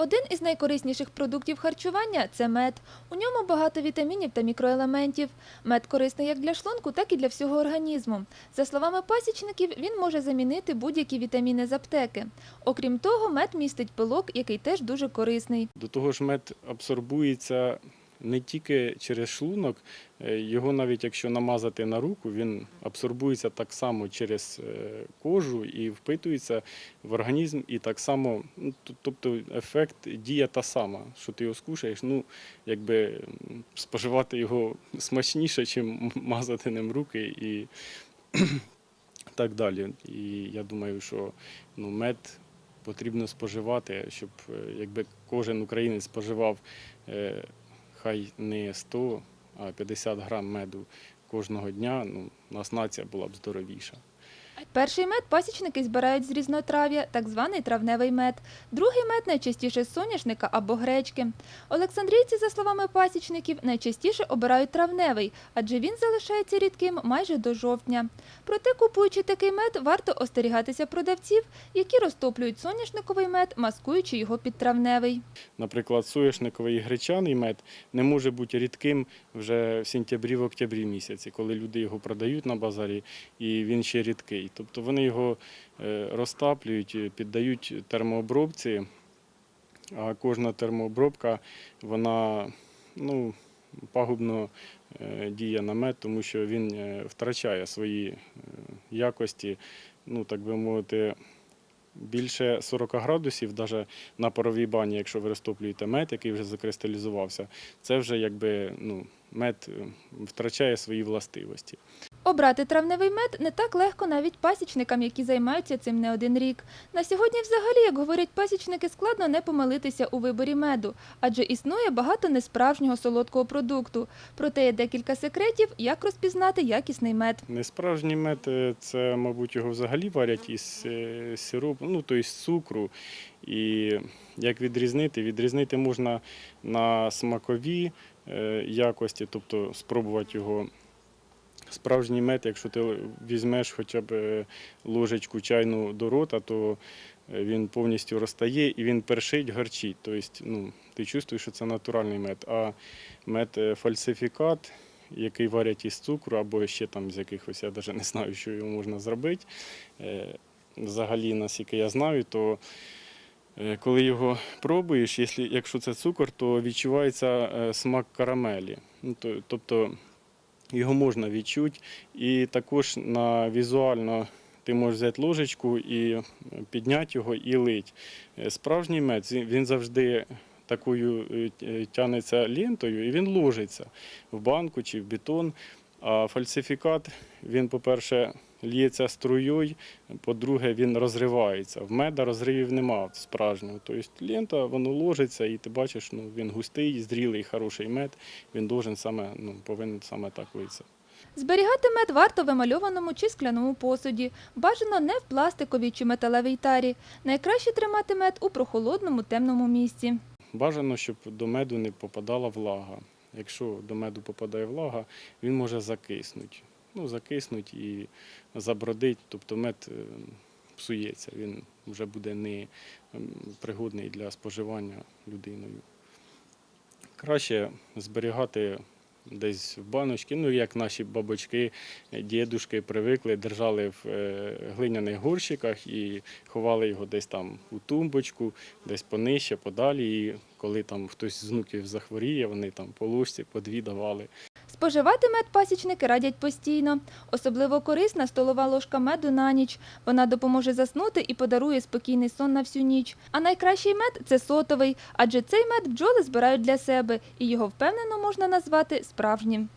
Один із найкорисніших продуктів харчування це мед. У ньому багато вітамінів та мікроелементів. Мед корисний як для шлунку, так і для всього організму. За словами пасічників, він може замінити будь-які вітаміни з аптеки. Окрім того, мед містить пилок, який теж дуже корисний. До того ж, мед абсорбується не тільки через шлунок, е, його навіть якщо намазати на руку, він абсорбується так само через е, кожу і впитується в організм, і так само, ну, тобто ефект дія та сама, що ти його скушаєш, ну якби споживати його смачніше, чим мазати ним руки і так далі. І я думаю, що ну, мед потрібно споживати, щоб е, якби кожен українець споживав хай не 100, а 50 грам меду кожного дня, ну, у нас нація була б здоровіша. Перший мед пасічники збирають з різнотрав'я, так званий травневий мед. Другий мед найчастіше з соняшника або гречки. Олександрійці, за словами пасічників, найчастіше обирають травневий, адже він залишається рідким майже до жовтня. Проте, купуючи такий мед, варто остерігатися продавців, які розтоплюють соняшниковий мед, маскуючи його під травневий. Наприклад, соняшниковий і гречаний мед не може бути рідким вже в сентябрі, в октябрі місяці, коли люди його продають на базарі, і він ще рідкий. Тобто вони його е, розтаплюють, е, піддають термообробці, а кожна термообробка вона ну, пагубно е, діє на мед, тому що він втрачає свої якості, ну так би мовити. Більше 40 градусів, навіть на паровій бані, якщо ви розтоплюєте мед, який вже закристалізувався, це вже якби ну, мед втрачає свої властивості. Обрати травневий мед не так легко навіть пасічникам, які займаються цим не один рік. На сьогодні, взагалі, як говорять пасічники, складно не помилитися у виборі меду, адже існує багато несправжнього солодкого продукту. Проте є декілька секретів, як розпізнати якісний мед. Несправжній мед е, це, мабуть, його взагалі варять із е, сиропу, ну тобто з цукру. І як відрізнити? Відрізнити можна на смакові е, якості, тобто спробувати його. Справжній мед, якщо ти візьмеш хоча б е, ложечку чайну до рота, то е, він повністю розтає і він першить, гарчить. Тобто, ну, ти чувствуєш, що це натуральний мед. А мед е, фальсифікат, який варять із цукру або ще там з якихось, я навіть не знаю, що його можна зробити. Взагалі, наскільки я знаю, то коли його пробуєш, якщо, це цукор, то відчувається смак карамелі. Ну, Тобто його можна відчути. І також на візуально ти можеш взяти ложечку і е, підняти його і лить. Е, Справжній мед він завжди такою тянеться т- лентою і він ложиться в банку чи в бетон. А фальсифікат, він, по-перше, л'ється струєю, по-друге, він розривається. В меда розривів нема справжнього. Тобто лента, воно ложиться, і ти бачиш, ну, він густий, зрілий, хороший мед, він должен саме, ну, повинен саме так вийти. Зберігати мед варто в емальованому чи скляному посуді, бажано не в пластиковій чи металевій тарі. Найкраще тримати мед у прохолодному темному місці. Бажано, щоб до меду не попадала влага. Якщо до меду попадає влага, він може закиснути. Ну, закиснуть і забродить, тобто мед е, псується, він вже буде не пригодний для споживання людиною. Краще зберігати десь в баночки, ну як наші бабочки, дідушки привикли, держали в е, глиняних горщиках і ховали його десь там у тумбочку, десь понижче, подалі. І коли там хтось з внуків захворіє, вони там по ложці, по дві давали. Споживати мед пасічники радять постійно. Особливо корисна столова ложка меду на ніч. Вона допоможе заснути і подарує спокійний сон на всю ніч. А найкращий мед це сотовий, адже цей мед бджоли збирають для себе, і його впевнено можна назвати справжнім.